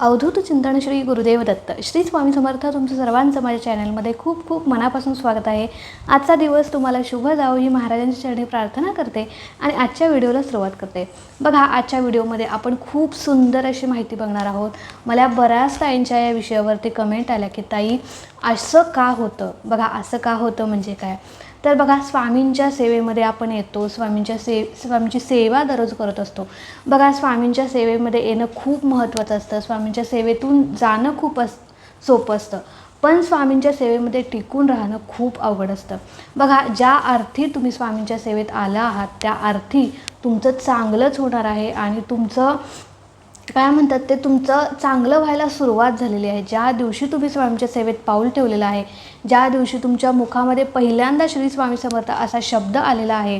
अवधूत चिंतन श्री गुरुदेव दत्त. श्री स्वामी समर्थ तुमचं सर्वांचं माझ्या चॅनलमध्ये खूप खूप मनापासून स्वागत आहे. आजचा दिवस तुम्हाला शुभ जावो ही महाराजांच्या चरणी प्रार्थना करते आणि आजच्या व्हिडिओला सुरुवात करते. बघा आजच्या व्हिडिओमध्ये आपण खूप सुंदर अशी माहिती बघणार आहोत. मला बऱ्याच ताईंच्या या विषयावरती कमेंट आल्या की ताई असं का होतं? बघा असं का होतं म्हणजे काय? तर बघा स्वामींच्या सेवेमध्ये आपण येतो स्वामींच्या से स्वामींची सेवा दररोज करत असतो. बघा स्वामींच्या सेवेमध्ये येणं खूप महत्त्वाचं असतं. स्वामींच्या सेवेतून जाणं खूप अस सोपं असतं. पण स्वामींच्या सेवेमध्ये टिकून राहणं खूप अवघड असतं. बघा ज्या अर्थी तुम्ही स्वामींच्या सेवेत आला आहात त्या अर्थी तुमचं चांगलंच होणार आहे आणि तुमचं काय म्हणतात ते तुमचं चांगलं व्हायला सुरुवात झालेली आहे. ज्या दिवशी तुम्ही स्वामींच्या सेवेत पाऊल ठेवलेलं आहे ज्या दिवशी तुमच्या मुखामध्ये पहिल्यांदा श्री स्वामी समर्थ असा शब्द आलेला आहे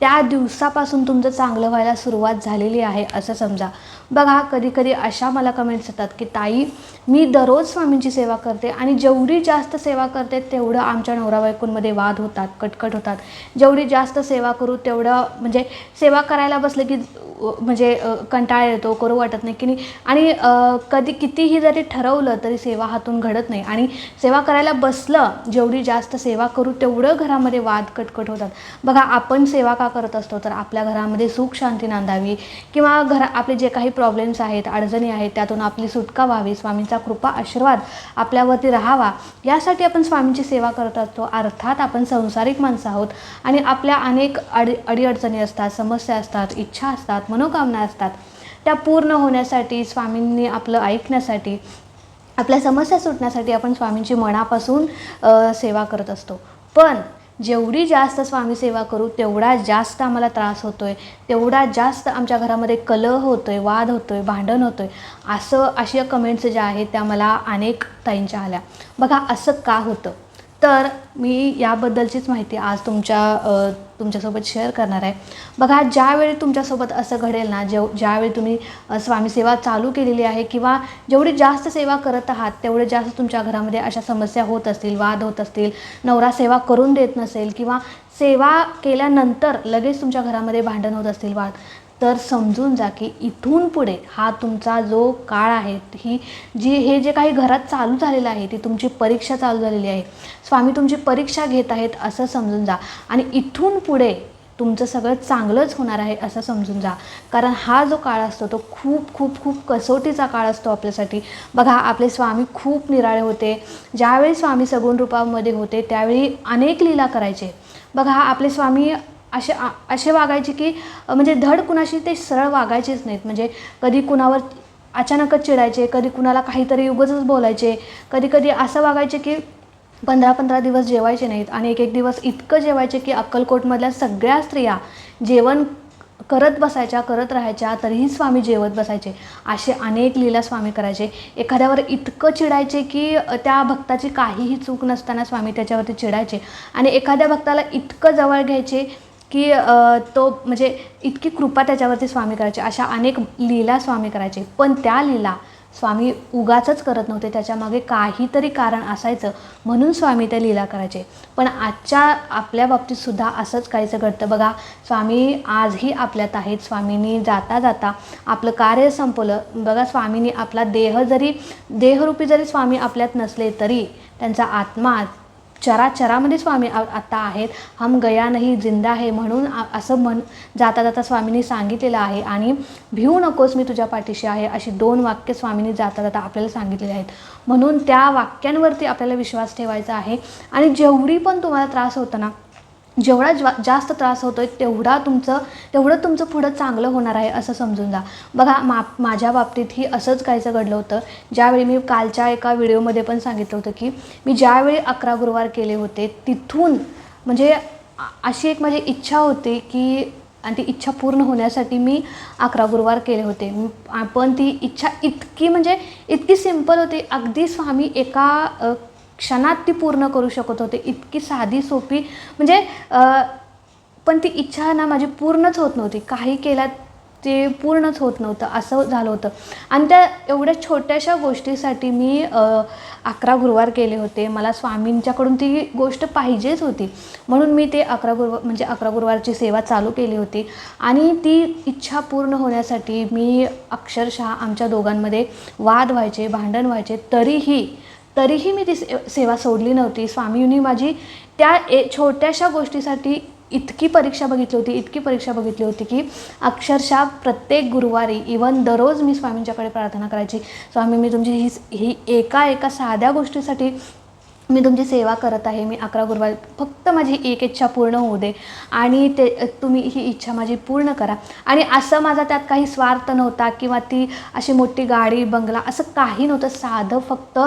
त्या दिवसापासून तुमचं चांगलं व्हायला सुरुवात झालेली आहे असं समजा. बघा कधी कधी अशा मला कमेंट्स येतात की ताई मी दररोज स्वामींची सेवा करते आणि जेवढी जास्त सेवा करते तेवढं आमच्या नवरा बायकोंमध्ये वाद होतात कटकट होतात. जेवढी जास्त सेवा करू तेवढं म्हणजे सेवा करायला बसलं की म्हणजे कंटाळा येतो करू वाटत नाही की नाही? आणि कधी कितीही जरी ठरवलं तरी सेवा हातून घडत नाही. आणि सेवा करायला बसलं जेवढी जास्त सेवा करू तेवढं घरामध्ये वाद कटकट होतात. बघा आपण सेवा का करत असतो तर आपल्या घरामध्ये सुख शांती नांदावी किंवा घरा आपले जे काही प्रॉब्लेम्स आहेत अडचणी आहेत त्यातून आपली सुटका व्हावी. स्वामींचा कृपा आशीर्वाद आपल्यावरती राहावा. यासाठी आपण स्वामींची सेवा करत असतो. अर्थात आपण संसारिक माणसं आहोत आणि आपल्या अनेक अडी अडीअडचणी असतात समस्या असतात इच्छा असतात मनोकामना असतात. त्या पूर्ण होण्यासाठी स्वामींनी आपलं ऐकण्यासाठी आपल्या समस्या सुटण्यासाठी आपण स्वामींची मनापासून सेवा करत असतो. पण जेवढी जास्त स्वामी सेवा करू तेवढा जास्त आम्हाला त्रास होतो आहे तेवढा जास्त आमच्या घरामध्ये कलह होतो आहे वाद होतो आहे भांडण होतो आहे असं अशा कमेंट्स ज्या आहेत त्या मला अनेक ताईंच्या आल्या. बघा असं का होतं? तर मी याबद्दलचीच माहिती आज तुमच्या तुमच्यासोबत शेअर करणार आहे. बघा ज्यावेळी तुमच्यासोबत असं घडेल ना जेव ज्यावेळी तुम्ही स्वामी सेवा चालू केलेली आहे किंवा जेवढी जास्त सेवा करत आहात तेवढे जास्त तुमच्या घरामध्ये अशा समस्या होत असतील वाद होत असतील नवरा सेवा करून देत नसेल किंवा सेवा केल्यानंतर लगेच तुमच्या घरामध्ये भांडण होत असतील वाद. तर समजून जा की इथून पुढे हा तुमचा जो काळ आहे ही जी हे जे काही घरात चालू झालेलं आहे ती तुमची परीक्षा चालू झालेली आहे. स्वामी तुमची परीक्षा घेत आहेत असं समजून जा. आणि इथून पुढे तुमचं सगळं चांगलंच होणार आहे असं समजून जा. कारण हा जो काळ असतो तो खूप खूप खूप कसोटीचा काळ असतो आपल्यासाठी. बघा आपले स्वामी खूप निराळे होते. ज्यावेळी स्वामी सगुण रूपामध्ये होते त्यावेळी अनेक लीला करायचे. बघा आपले स्वामी असे आ- असे वागायचे की म्हणजे धड कुणाशी ते सरळ वागायचेच नाहीत. म्हणजे कधी कुणावर अचानकच चिडायचे कधी कुणाला काहीतरी उगाचच बोलायचे कधी कधी असं वागायचे की पंधरा पंधरा दिवस जेवायचे नाहीत आणि एक एक दिवस इतकं जेवायचे की अक्कलकोटमधल्या सगळ्या स्त्रिया जेवण करत बसायच्या करत राहायच्या तरीही स्वामी जेवत बसायचे. असे अनेक लीला स्वामी करायचे. एखाद्यावर इतकं चिडायचे की त्या भक्ताची काहीही चूक नसताना स्वामी त्याच्यावरती चिडायचे. आणि एखाद्या भक्ताला इतकं जवळ घ्यायचे की तो म्हणजे इतकी कृपा त्याच्यावरती स्वामी करायचे अशा अनेक लीला स्वामी करायचे. पण त्या लीला स्वामी उगाचच करत नव्हते. त्याच्यामागे काहीतरी कारण असायचं म्हणून स्वामी त्या लीला करायचे. पण आजच्या आपल्या बाबतीतसुद्धा असंच काहीचं घडतं. बघा स्वामी आजही आपल्यात आहेत. स्वामींनी जाता जाता आपलं कार्य संपवलं. बघा स्वामींनी आपला देह जरी देहरूपी जरी स्वामी आपल्यात नसले तरी त्यांचा आत्मा चराचरामध्ये स्वामी आ- आता आहेत. हम गया नाही जिंदा आहे म्हणून असं म्हण जाता जाता स्वामींनी सांगितलेलं आहे. आणि भिवू नकोस मी तुझ्या पाठीशी आहे अशी दोन वाक्य स्वामींनी जाता जाता आपल्याला सांगितलेली आहेत. म्हणून त्या वाक्यांवरती आपल्याला विश्वास ठेवायचा आहे. आणि जेवढी पण तुम्हाला त्रास होतो ना जेवढा ज्वा जास्त त्रास होतो आहे तेवढा तुमचं तेवढं तुमचं पुढं चांगलं होणार आहे असं समजून जा. बघा मा माझ्या बाबतीतही असंच काहीचं घडलं होतं. ज्यावेळी मी कालच्या एका व्हिडिओमध्ये पण सांगितलं होतं की मी ज्यावेळी अकरा गुरुवार केले होते तिथून म्हणजे अशी एक माझी इच्छा होती की आणि ती इच्छा पूर्ण होण्यासाठी मी अकरा गुरुवार केले होते. पण ती इच्छा इतकी म्हणजे इतकी सिंपल होती. अगदी स्वामी एका क्षणात ती पूर्ण करू शकत होते. इतकी साधी सोपी म्हणजे पण ती इच्छा ना माझी पूर्णच होत नव्हती. काही केल्यात ते पूर्णच होत नव्हतं. असं झालं होतं. आणि त्या एवढ्या छोट्याशा गोष्टीसाठी मी अकरा गुरुवार केले होते. मला स्वामींच्याकडून ती गोष्ट पाहिजेच होती. म्हणून मी ते अकरा गुरुवार म्हणजे अकरा गुरुवारची सेवा चालू केली होती. आणि ती इच्छा पूर्ण होण्यासाठी मी अक्षरशः आमच्या दोघांमध्ये वाद व्हायचे भांडण व्हायचे. तरीही तरीही मी ती से सेवा सोडली नव्हती. स्वामींनी माझी त्या ए छोट्याशा गोष्टीसाठी इतकी परीक्षा बघितली होती इतकी परीक्षा बघितली होती की अक्षरशः प्रत्येक गुरुवारी इवन दररोज मी स्वामींच्याकडे प्रार्थना करायची. स्वामी मी तुमची ही ही एका एका साध्या गोष्टीसाठी मी तुमची सेवा करत आहे मी अकरा गुरुवार फक्त माझी एक इच्छा पूर्ण होऊ दे. आणि ते तुम्ही ही इच्छा माझी पूर्ण करा. आणि असं माझा त्यात काही स्वार्थ नव्हता किंवा ती अशी मोठी गाडी बंगला असं काही नव्हतं. साधं फक्त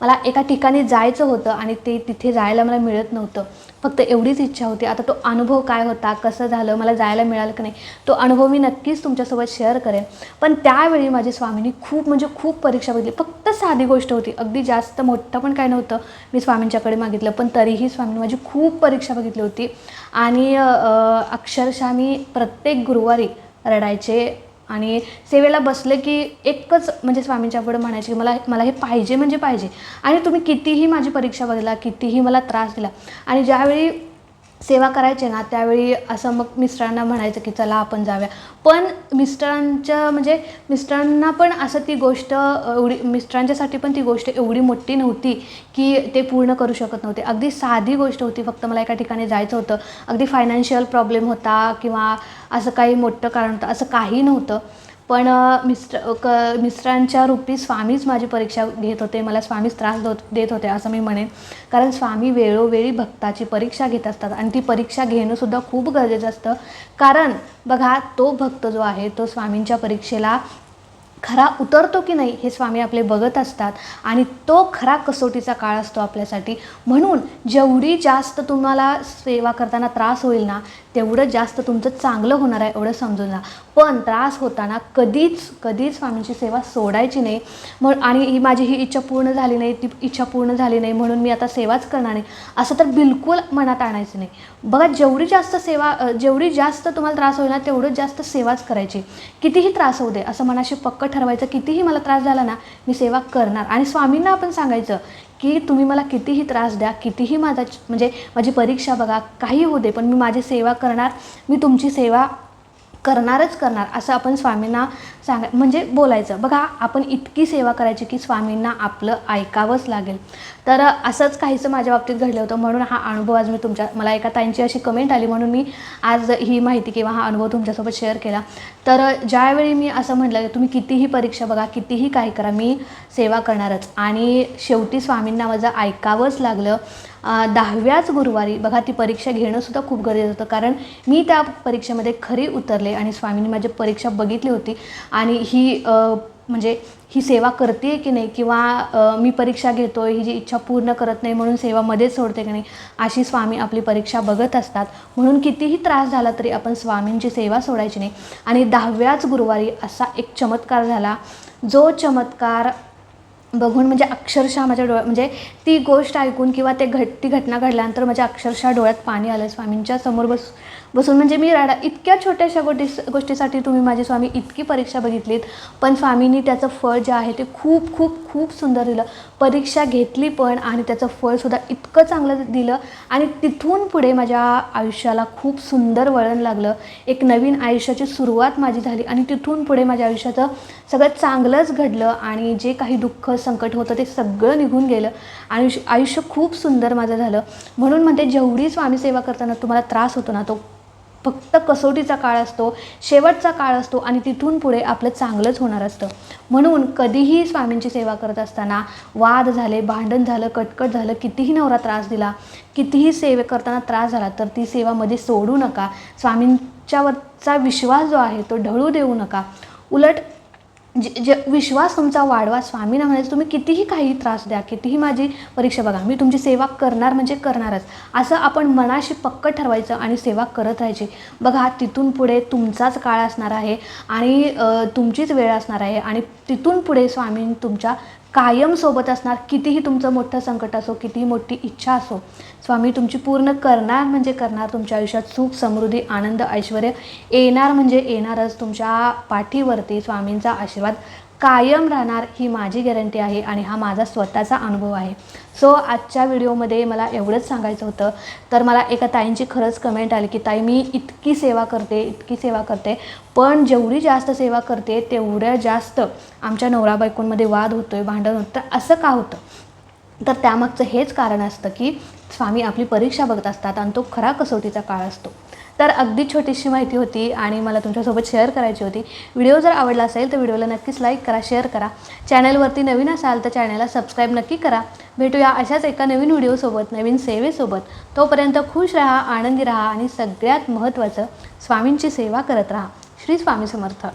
मला एका ठिकाणी जायचं होतं आणि ते तिथे जायला मला मिळत नव्हतं. फक्त एवढीच इच्छा होती. आता तो अनुभव काय होता? कसं झालं? मला जायला मिळालं की नाही? तो अनुभव मी नक्कीच तुमच्यासोबत शेअर करेन. पण त्यावेळी माझी स्वामींनी खूप म्हणजे खूप परीक्षा बघितली. फक्त साधी गोष्ट होती. अगदी जास्त मोठं पण काय नव्हतं मी स्वामींच्याकडे मागितलं. पण तरीही स्वामींनी माझी खूप परीक्षा बघितली होती. आणि अक्षरशः मी प्रत्येक गुरुवारी रडायचे आणि सेवेला बसले की एकच म्हणजे स्वामींच्या पुढे म्हणायचे की मला मला हे पाहिजे म्हणजे पाहिजे. आणि तुम्ही कितीही माझी परीक्षा बघितला कितीही मला त्रास दिला आणि ज्यावेळी सेवा करायचे ना त्यावेळी असं मग मिस्टरांना म्हणायचं की चला आपण जाऊया. पण मिस्टरांच्या म्हणजे मिस्टरांना पण असं ती गोष्ट एवढी मिस्टरांच्यासाठी पण ती गोष्ट एवढी मोठी नव्हती की ते पूर्ण करू शकत नव्हते. अगदी साधी गोष्ट होती फक्त मला एका ठिकाणी जायचं होतं. अगदी फायनान्शियल प्रॉब्लेम होता किंवा असं काही मोठं कारण होतं असं काही नव्हतं. पण मिस्टर क मिस्टरांच्या रूपी स्वामीच माझी परीक्षा घेत होते. मला स्वामीच त्रास दो देत होते असं मी म्हणेन. कारण स्वामी वेळोवेळी भक्ताची परीक्षा घेत असतात आणि ती परीक्षा घेणंसुद्धा खूप गरजेचं असतं. कारण बघा तो भक्त जो आहे तो स्वामींच्या परीक्षेला खरा उतरतो की नाही हे स्वामी आपले बघत असतात आणि तो खरा कसोटीचा काळ असतो आपल्यासाठी. म्हणून जेवढी जास्त तुम्हाला सेवा करताना त्रास होईल ना तेवढं जास्त तुमचं चांगलं होणार आहे एवढं समजून जा पण त्रास होताना कधीच कधीच स्वामींची सेवा सोडायची नाही. मग आणि ही माझी ही इच्छा पूर्ण झाली नाही ती इच्छा पूर्ण झाली नाही म्हणून मी आता सेवाच करणार नाही. असं तर बिलकुल मनात आणायचं नाही. बघा जेवढी जास्त सेवा जेवढी जास्त तुम्हाला त्रास होईल ना तेवढं जास्त सेवाच करायची. कितीही त्रास होऊ दे असं मनाशी पक्क ठरवायचं कितीही मला त्रास झाला ना मी सेवा करणार. आणि स्वामींना आपण सांगायचं की तुम्ही मला कितीही त्रास द्या कितीही माझा म्हणजे माझी परीक्षा बघा काही होऊ दे पण मी माझी सेवा करणार. मी तुमची सेवा करणारच करणार असं आपण स्वामींना सांगा म्हणजे बोलायचं. बघा आपण इतकी सेवा करायची की स्वामींना आपलं ऐकावंच लागेल. तर असंच काहीचं माझ्या बाबतीत घडलं होतं. म्हणून हा अनुभव आज मी तुमच्या मला एका ताईंची अशी कमेंट आली. म्हणून मी आज ही माहिती किंवा हा अनुभव तुमच्यासोबत शेअर केला. तर ज्यावेळी मी असं म्हटलं की तुम्ही कितीही परीक्षा बघा कितीही काही करा मी सेवा करणारच. आणि शेवटी स्वामींना माझं ऐकावंच लागलं. दहाव्याच गुरुवारी बघा ती परीक्षा घेणंसुद्धा खूप गरजेचं होतं. कारण मी त्या परीक्षेमध्ये खरी उतरले आणि स्वामींनी माझी परीक्षा बघितली होती. आणि ही म्हणजे ही सेवा करते की नाही किंवा मी परीक्षा घेतो ही जी इच्छा पूर्ण करत नाही म्हणून सेवा मध्येच सोडते की नाही अशी स्वामी आपली परीक्षा बघत असतात. म्हणून कितीही त्रास झाला तरी आपण स्वामींची सेवा सोडायची नाही. आणि दहाव्याच गुरुवारी असा एक चमत्कार झाला. जो चमत्कार बघून म्हणजे अक्षरशः माझ्या डोळ्या म्हणजे ती गोष्ट ऐकून किंवा ते घट ती घटना घडल्यानंतर माझ्या अक्षरशः डोळ्यात पाणी आलं. स्वामींच्या समोर बस बसून म्हणजे मी रडा इतक्या छोट्याशा गोष्टी गोष्टीसाठी तुम्ही माझे स्वामी इतकी परीक्षा बघितलीत. पण स्वामींनी त्याचं फळ जे आहे ते खूप खूप खूप सुंदर दिलं. परीक्षा घेतली पण आणि त्याचं फळसुद्धा इतकं चांगलं दिलं आणि तिथून पुढे माझ्या आयुष्याला खूप सुंदर वळण लागलं. एक नवीन आयुष्याची सुरुवात माझी झाली आणि तिथून पुढे माझ्या आयुष्याचं सगळं चांगलंच घडलं आणि जे काही दुःख संकट होतं ते सगळं निघून गेलं. आणि आयुष्य खूप सुंदर माझं झालं. म्हणून म्हणते जेवढी स्वामी सेवा करताना तुम्हाला त्रास होतो ना तो फक्त कसोटीचा काळ असतो शेवटचा काळ असतो आणि तिथून पुढे आपलं चांगलंच होणार असतं. म्हणून कधीही स्वामींची सेवा करत असताना वाद झाले भांडण झालं कटकट झालं कितीही नवरा त्रास दिला कितीही सेवे करताना त्रास झाला तर ती सेवामध्ये सोडू नका. स्वामींच्यावरचा विश्वास जो आहे तो ढळू देऊ नका. उलट जे जे विश्वास तुमचा वाढवा स्वामींना म्हणायचं तुम्ही कितीही काही त्रास द्या कितीही माझी परीक्षा बघा मी तुमची सेवा करणार म्हणजे करणारच. असं आपण मनाशी पक्क ठरवायचं आणि सेवा करत राहायची. बघा तिथून पुढे तुमचाच काळ असणार आहे आणि तुमचीच वेळ असणार आहे आणि तिथून पुढे स्वामी तुमच्या कायम सोबत असणार कितीही तुमचं मोठं संकट असो कितीही मोठी इच्छा असो. स्वामी तुमची पूर्ण करणार म्हणजे करणार तुमच्या आयुष्यात सुख समृद्धी आनंद ऐश्वर येणार म्हणजे येणारच तुमच्या पाठीवरती स्वामींचा आशीर्वाद कायम राहणार ही माझी गॅरंटी आहे आणि हा माझा स्वतःचा अनुभव आहे. सो आजच्या व्हिडिओमध्ये मला एवढंच सांगायचं होतं. तर मला एका ताईंची खरंच कमेंट आली की ताई मी इतकी सेवा करते इतकी सेवा करते पण जेवढी जास्त सेवा करते तेवढ्या जास्त आमच्या नवरा बायकोंमध्ये वाद होतो आहे भांडण होतं असं का होतं? तर त्यामागचं हेच कारण असतं की स्वामी आपली परीक्षा बघत असतात आणि तो खरा कसोटीचा काळ असतो. तर अगदी छोटीशी माहिती होती आणि मला तुमच्यासोबत शेअर करायची होती. व्हिडिओ जर आवडला असेल तर व्हिडिओला नक्कीच लाईक करा शेअर करा. चॅनलवरती नवीन असाल तर चॅनलला सबस्क्राईब नक्की करा. भेटूया अशाच एका नवीन व्हिडिओसोबत नवीन सेवेसोबत. तोपर्यंत खुश राहा आनंदी राहा आणि सगळ्यात महत्त्वाचं स्वामींची सेवा करत राहा. श्री स्वामी समर्थ.